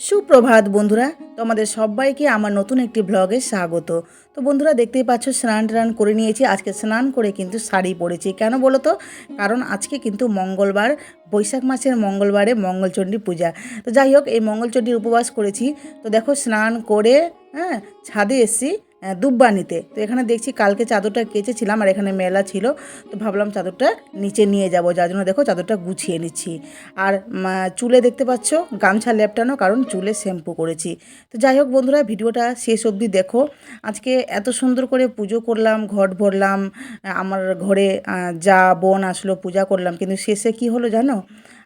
সুপ্রভাত বন্ধুরা, তোমাদের সবাইকে আমার নতুন একটি ব্লগে স্বাগত। তো বন্ধুরা, দেখতেই পাচ্ছ, স্নান টান করে নিয়েছি। আজকে স্নান করে কিন্তু শাড়ি পরেছি। কেন বলো তো? কারণ আজকে কিন্তু মঙ্গলবার, বৈশাখ মাসের মঙ্গলবারে মঙ্গলচণ্ডী পূজা। তো যাই হোক, এই মঙ্গলচণ্ডীর উপবাস করেছি। তো দেখো, স্নান করে হ্যাঁ ছাদে এসছি। দুব্বানিতে। তো এখানে দেখছি কালকে চাদরটা কেচেছিলাম আর এখানে মেলা ছিল। তো ভাবলাম চাদরটা নিচে নিয়ে যাব। যার জন্য দেখো চাদরটা গুছিয়ে নিচ্ছি। আর চুলে দেখতে পাচ্ছ গামছা লেপটানো কারণ চুলে শ্যাম্পু করেছি। তো যাই হোক বন্ধুরা, ভিডিওটা শেষ অবধি দেখো। আজকে এত সুন্দর করে পুজো করলাম, ঘট ভরলাম, আমার ঘরে যা বোন আসলো, পূজা করলাম, কিন্তু শেষে কি হলো জানো?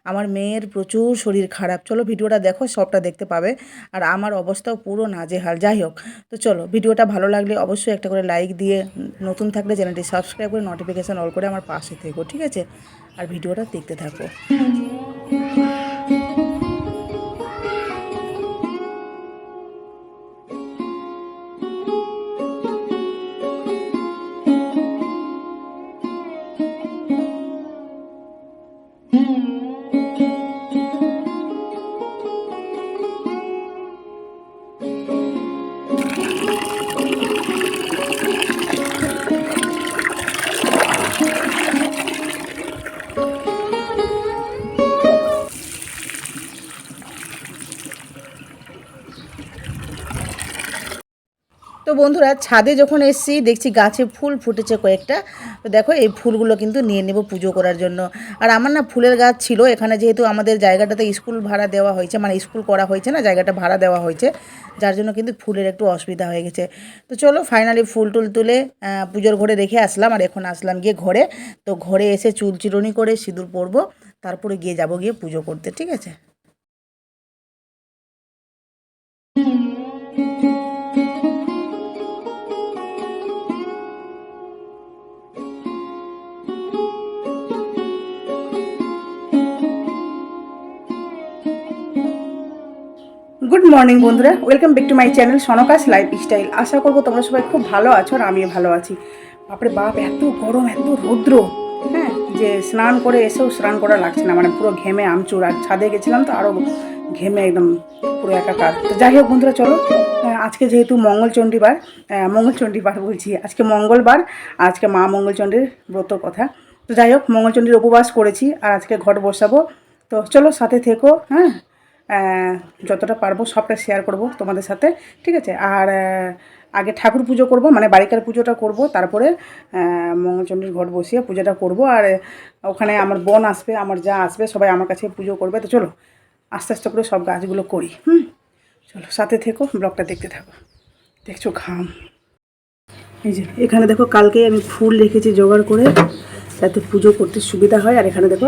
আমার মেয়ের প্রচুর শরীর খারাপ। চলো ভিডিওটা দেখো, সবটা দেখতে পাবে। আর আমার অবস্থাও পুরো নাজেহাল। যাই হোক, তো চলো, ভিডিওটা ভালো লাগলে অবশ্যই একটা করে লাইক দিয়ে নতুন থাকলে চ্যানেলটি সাবস্ক্রাইব করে নোটিফিকেশান অল করে আমার পাশে থেকো, ঠিক আছে? আর ভিডিওটা দেখতে থাকো। বন্ধুরা, ছাদে যখন এসেছি, দেখছি গাছে ফুল ফুটেছে কয়েকটা। তো দেখো, এই ফুলগুলো কিন্তু নিয়ে নেব পুজো করার জন্য। আর আমার না ফুলের গাছ ছিল, এখানে যেহেতু আমাদের জায়গাটাতে স্কুল ভাড়া দেওয়া হয়েছে মানে স্কুল করা হয়েছে না, জায়গাটা ভাড়া দেওয়া হয়েছে, যার জন্য কিন্তু ফুলের একটু অসুবিধা হয়ে গেছে। তো চলো ফাইনালি ফুল টুল তুলে পুজোর ঘরে রেখে আসলাম, আর এখন আসলাম গিয়ে ঘরে। তো ঘরে এসে চুল চিরুনি করে সিঁদুর পরবো, তারপরে গিয়ে যাব গিয়ে পুজো করতে, ঠিক আছে? মর্নিং বন্ধুরা, welcome back to my channel সনকাস life style আশা করব তোমরা সবাই খুব ভালো আছো আর আমিও ভালো আছি। বাপরে বাপ, এত গরম, এত রৌদ্র। হ্যাঁ যে স্নান করে এসেও স্নান করা লাগছে না মানে পুরো ঘেমে আমচুর। আর ছাদে গেছিলাম তো আরও ঘেমে একদম পুরো একাকার। তো যাই হোক বন্ধুরা, চলো আজকে যেহেতু মঙ্গলচণ্ডীবার মঙ্গলচণ্ডীবার বলছি, আজকে মঙ্গলবার, আজকে মা মঙ্গলচণ্ডীর ব্রত কথা। তো যাই হোক, মঙ্গলচণ্ডীর উপবাস করেছি আর আজকে ঘট বসাবো। তো চলো, সাথে থেকো হ্যাঁ। যতটা পারব সবটা শেয়ার করব তোমাদের সাথে, ঠিক আছে? আর আগে ঠাকুর পুজো করব মানে বাড়িকার পুজোটা করব, তারপরে মঙ্গলচণ্ডীর ঘট বসিয়ে পুজোটা করব, আর, ওখানে আমার বোন আসবে, আমার যা আসবে সবাই আমার কাছে পুজো করবে, তো চলো, আস্তে আস্তে করে সব গাছগুলো করি, হুম? চলো, সাথে থেকো, ব্লগটা দেখতে থাকো। দেখছ ঘাম? এই যে, এখানে দেখো কালকে আমি ফুল রেখেছি জোগাড় করে, যাতে পুজো করতে সুবিধা হয়, আর এখানে দেখো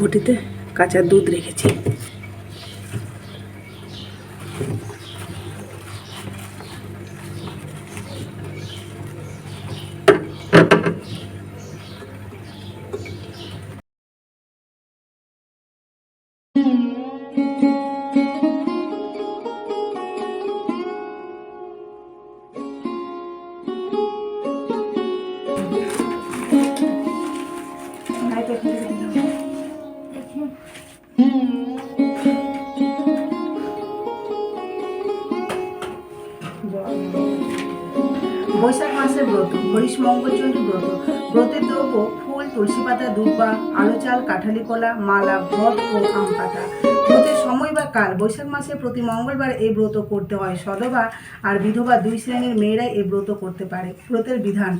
ঘটিতে কাঁচা দুধ রেখেছি। বৈশাখ মাসের ব্রত হরিশ মঙ্গলচণ্ডী ব্রত ব্রতের দ্রব্য ফুল তুলসী পাতা দুব্বা আলু চাল কাঠালি কলা মালা ভট ও আম পাতা ব্রতের সময় বা কাল বৈশাখ মাসে প্রতি মঙ্গলবার এই ব্রত করতে হয় সদবা আর বিধবা দুই শ্রেণির মেয়েরাই এই ব্রত করতে পারে ব্রতের বিধান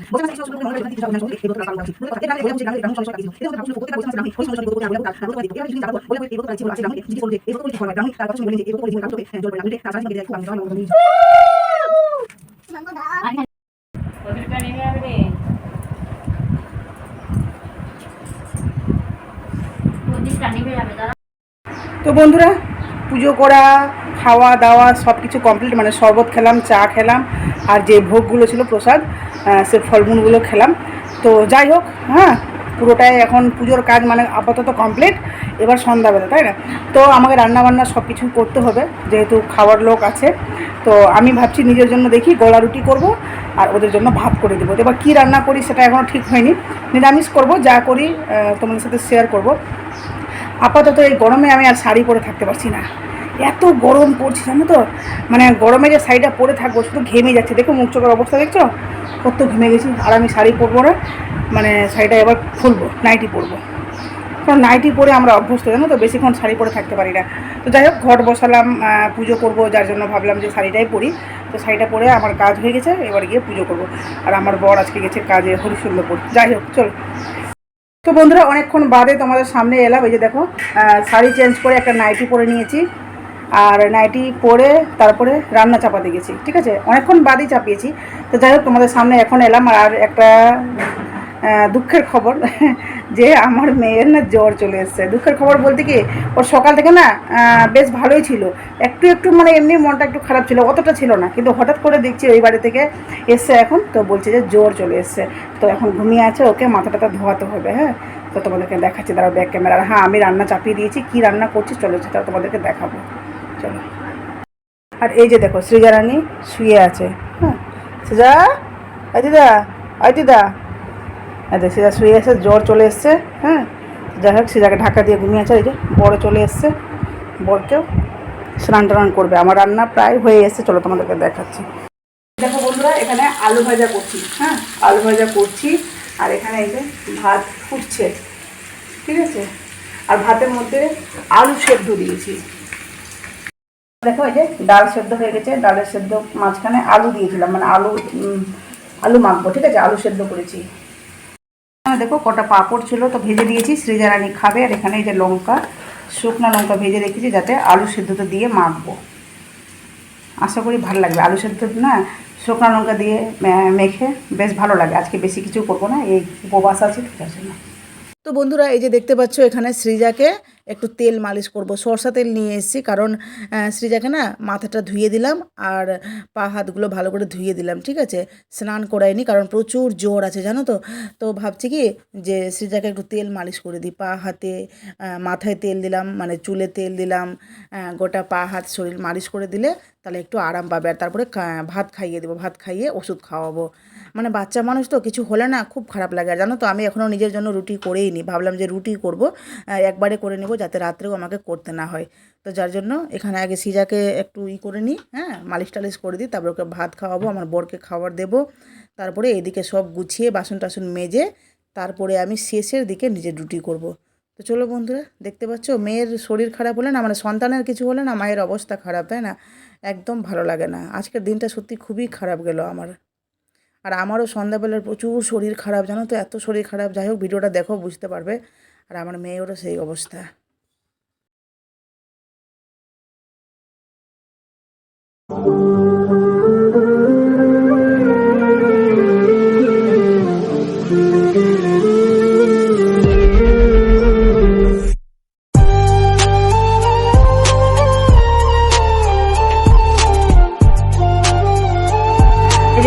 তো বন্ধুরা, পুজো করা, খাওয়া দাওয়া সব কিছু কমপ্লিট মানে শরবত খেলাম, চা খেলাম, আর যে ভোগগুলো ছিল প্রসাদ সে ফলমূলগুলো খেলাম। তো যাই হোক হ্যাঁ পুরোটাই এখন পুজোর কাজ মানে আপাতত কমপ্লিট এবার সন্ধ্যাবেলা, তাই না? তো আমাকে রান্নাবান্না সব কিছু করতে হবে, যেহেতু খাওয়ার লোক আছে। তো আমি ভাবছি নিজের জন্য দেখি গলা রুটি করব আর ওদের জন্য ভাত করে দেবো। এবার কী রান্না করি সেটা এখনও ঠিক হয়নি। নিরামিষ করব, যা করি তোমাদের সাথে শেয়ার করব। আপাতত এই গরমে আমি আর শাড়ি পরে থাকতে পারছি না। এত গরম পড়ছে, জানো তো? মানে গরমে যে শাড়িটা পরে থাকব, শুধু ঘেমে যাচ্ছে। দেখো মুখ চোখের অবস্থা, দেখছ? কত ঘেমে গেছি। আর আমি শাড়ি পরবো না মানে শাড়িটা এবার খুলবো নাইটি পরবো। কারণ নাইটি পরে আমরা অভ্যস্ত, জানো তো? বেশিক্ষণ শাড়ি পরে থাকতে পারি না। তো যাই হোক, ঘট বসালাম পুজো করব, যার জন্য ভাবলাম যে শাড়িটাই পরি। তো শাড়িটা পরে আমার কাজ হয়ে গেছে, এবার গিয়ে পুজো করব। আর আমার বর আজকে গেছে কাজে হরিশুল্লপুর যাই হোক, চলো। তো বন্ধুরা, অনেকক্ষণ বাদে তোমাদের সামনে এলাম, এই যে দেখো শাড়ি চেঞ্জ করে একটা নাইটি পরে নিয়েছি। আর নাইটি পরে তারপরে রান্না চাপাতে গেছি, ঠিক আছে? অনেকক্ষণ বাদই চাপিয়েছি। তো যাই হোক, তোমাদের সামনে এখন এলাম, আর একটা দুঃখের খবর যে আমার মেয়ের না জ্বর চলে এসছে। দুঃখের খবর বলতে কি, ওর সকাল থেকে না বেশ ভালোই ছিল। একটু একটু মানে এমনি মনটা একটু খারাপ ছিল, অতটা ছিল না। কিন্তু হঠাৎ করে দেখছি ওই বাড়ি থেকে এসছে এখন, তো বলছে যে জ্বর চলে এসছে। তো এখন ঘুমিয়ে আছে ওকে মাথা টাথা ধোয়াতে হবে হ্যাঁ? তো তোমাদেরকে দেখাচ্ছি, দাঁড়াও ব্যাক ক্যামেরা হ্যাঁ আমি রান্না চাপিয়ে দিয়েছি, কী রান্না করছি, চলো সেটা তোমাদেরকে দেখাবো। চলো। আর এই যে দেখো সৃজা শুয়ে আছে হ্যাঁ? সৃজা আই দিদা আই দিদা। দেখ সৃজা শুয়ে এসে জ্বর চলে এসছে হ্যাঁ? যাই হোক সৃজাকে ঢাকা দিয়ে ঘুমিয়ে আছে, এই যে বড় চলে এসছে, বরকেও স্নান টান করবে। আমার রান্না প্রায় হয়ে এসছে, চলো তোমাদেরকে দেখাচ্ছি। দেখো বন্ধুরা, এখানে আলু ভাজা করছি হ্যাঁ? আলু ভাজা করছি, আর এখানে এই যে ভাত ফুটছে, ঠিক আছে? আর ভাতের মধ্যে আলু সেদ্ধ দিয়েছি। দেখো এই যে ডাল সেদ্ধ হয়ে গেছে, ডালের সেদ্ধ মাঝখানে আলু দিয়েছিলাম মানে আলু আলু মাখবো, ঠিক আছে? আলু সেদ্ধ করেছি। দেখো, কটা পাঁপড় ছিল, তো ভেজে দিয়েছি, সৃজারানি খাবে, আর এখানে এই যে লঙ্কা, শুকনো লঙ্কা ভেজে রেখেছি যাতে আলু সেদ্ধটা দিয়ে মাখবো। আশা করি ভালো লাগবে। আলু সেদ্ধ না, শুকনো লঙ্কা দিয়ে মেখে বেশ ভালো লাগে। আজকে বেশি কিছু করব না, এই উপবাস আছে, ঠিক আছে না? তো বন্ধুরা, এই যে দেখতে পাচ্ছ, এখানে সৃজাকে একটু তেল মালিশ করব। সরষা তেল নিয়ে এসেছি, কারণ সৃজাকে না মাথাটা ধুয়ে দিলাম আর পা হাতগুলো ভালো করে ধুয়ে দিলাম, ঠিক আছে? স্নান করাইনি কারণ প্রচুর জ্বর আছে, জানো তো? তো ভাবছি কি যে সৃজাকে একটু তেল মালিশ করে দিই। পা হাতে মাথায় তেল দিলাম মানে চুলে তেল দিলাম গোটা পা হাত শরীর মালিশ করে দিলে তাহলে একটু আরাম পাবে। আর তারপরে ভাত খাইয়ে দেবো, ভাত খাইয়ে ওষুধ খাওয়াবো। মানে বাচ্চা মানুষ তো কিছু হলে না খুব খারাপ লাগে। আর জানো তো, আমি এখনও নিজের জন্য রুটি করেই নি। ভাবলাম যে রুটি করব একবারে করে নেব যাতে রাত্রেও আমাকে করতে না হয়। তো যার জন্য এখানে আগে সিজাকে একটু ই করে নিই হ্যাঁ মালিশ টালিশ করে দিই, তারপর ওকে ভাত খাওয়াবো, আমার বরকে খাবার দেবো। তারপরে এদিকে সব গুছিয়ে বাসন টাসন মেজে তারপরে আমি শেষের দিকে নিজের রুটি করব। তো চলো বন্ধুরা, দেখতে পাচ্ছ, মেয়ের শরীর খারাপ হলে না মানে সন্তানের কিছু হলে না, মায়ের অবস্থা খারাপ, তাই না? একদম ভালো লাগে না। আজকের দিনটা সত্যি খুবই খারাপ গেল আমার। আর আমারও সন্ধ্যাবেলার প্রচুর শরীর খারাপ, জানো তো? এত শরীর খারাপ। যাই হোক, ভিডিওটা দেখো, বুঝতে পারবে। আর আমার মেয়েরও সেই অবস্থা। এই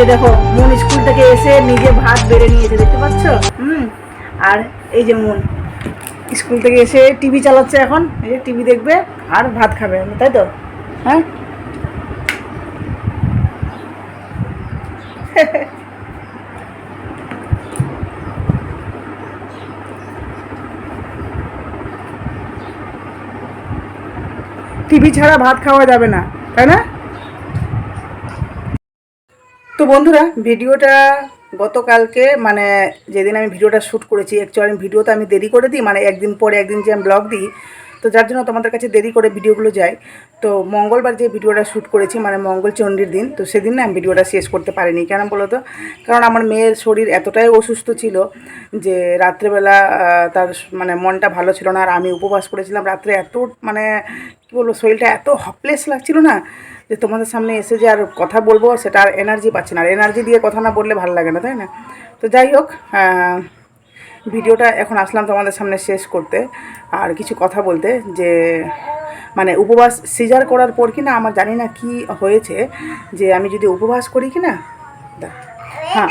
যে দেখো, মন স্কুল থেকে এসে নিজে ভাত বেড়ে নিয়েছে, দেখতে পাচ্ছ? হুম, আর এই যে মন, স্কুল থেকে এসে টিভি চালাচ্ছে এখন, এই যে টিভি দেখবে আর ভাত খাবে, তাই তো? হ্যাঁ? টিভি ছাড়া ভাত খাওয়া যাবে না, তাই না? তো বন্ধুরা, ভিডিওটা গতকালকে মানে যেদিন আমি ভিডিওটা শ্যুট করেছি অ্যাকচুয়ালি ভিডিওতে আমি দেরি করে দিই মানে একদিন পরে একদিন যে আমি ব্লগ দিই তো যার জন্য তোমাদের কাছে দেরি করে ভিডিওগুলো যায়। তো মঙ্গলবার যে ভিডিওটা শ্যুট করেছি মানে মঙ্গল চণ্ডীর দিন, তো সেদিন না আমি ভিডিওটা শেষ করতে পারিনি। কেন বলো তো? কারণ আমার মেয়ের শরীর এতটাই অসুস্থ ছিল যে রাত্রেবেলা তার মানে মনটা ভালো ছিল না। আর আমি উপবাস করেছিলাম রাত্রে এত মানে কী বলব, শরীরটা এত হপলেস লাগছিল না যে তোমাদের সামনে এসে যে আর কথা বলব, সেটা আর এনার্জি পাচ্ছে না। আর এনার্জি দিয়ে কথা না বললে ভালো লাগে না, তাই না? তো যাই হোক ভিডিওটা এখন আসলাম তোমাদের সামনে শেষ করতে। আর কিছু কথা বলতে যে মানে উপবাস সিজার করার পর কি না আমার জানি না কি হয়েছে যে আমি যদি উপবাস করি কি না দা- হ্যাঁ।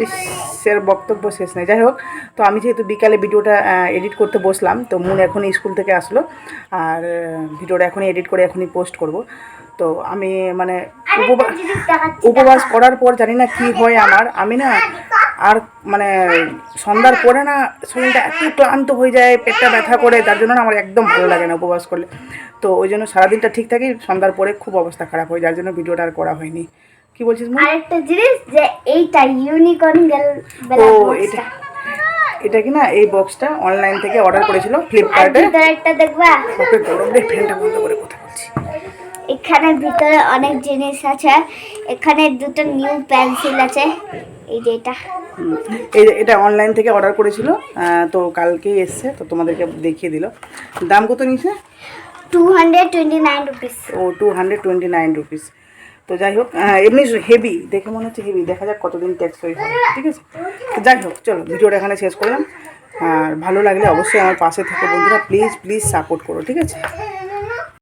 দেখো সের বক্তব্য শেষ নেই। যাই হোক তো আমি যেহেতু বিকালে ভিডিওটা এডিট করতে বসলাম তো মুন এখনই স্কুল থেকে আসলো। আর ভিডিওটা এখনই এডিট করে এখনই পোস্ট করব। তো আমি মানে উপবাস উপবাস করার পর জানি না কি হয় আমার। আমি না আর মানে সন্ধ্যার পরে না শরীরটা এত ক্লান্ত হয়ে যায় পেটটা ব্যথা করে তার জন্য না আমার একদম ভালো লাগে না উপবাস করলে। তো ওই জন্য সারাদিনটা ঠিক থাকি সন্ধ্যার পরে খুব অবস্থা খারাপ হয় যার জন্য ভিডিওটা আর করা হয়নি। কি বলছিস মা আরেকটা জিনিস যে এইটা ইউনিকর্ন গেল ও এটা এটা কি না এই বক্সটা অনলাইন থেকে অর্ডার করেছিল ফ্লিপকার্টে একটা দেখবা। ওকে গরম রে ফ্যানটা বন্ধ করে কথা বলছি? এখানে ভিতরে অনেক জিনিস আছে এখানে দুটো নিউ পেন্সিল আছে এই যে এটা। এটা অনলাইন থেকে অর্ডার করেছিল তো কালকেই এসছে তো তোমাদেরকে দেখিয়ে দিল। দাম কত নিয়েছে? Two hundred twenty nine rupees ও two hundred twenty nine rupees তো যাই হোক এমনি হেভি দেখে মনে হচ্ছে হেভি দেখা যাক কতদিন টেক্সই হয়, ঠিক আছে? তো যাই হোক, চলো ভিডিওটা এখানে শেষ করলাম। আর ভালো লাগলে অবশ্যই আমার পাশে থাকো বন্ধুরা প্লিজ প্লিজ সাপোর্ট করো, ঠিক আছে?